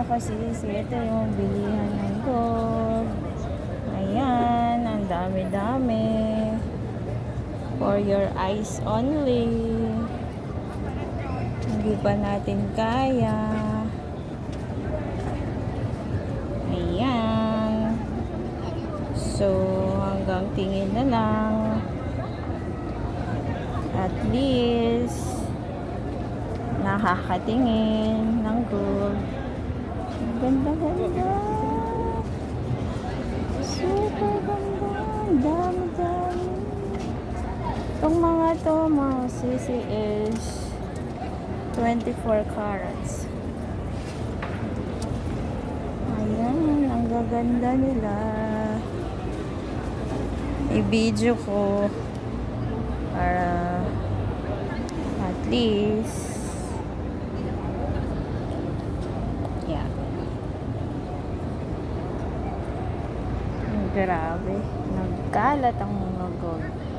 mga kasisi, ito yung bilihan ng gold. Ayan, ang dami-dami. For your eyes only. Hindi pa natin kaya. Ayan. So, hanggang tingin na lang. At least, nakakatingin ng gold. Ang Ganda-ganda. Super ganda. Ang Dami-dami. Itong mga to, mga sisi is 24 carats. Ayan, ang gaganda nila. I-video ko para at least Grabe. Nagkalat ang mga gold.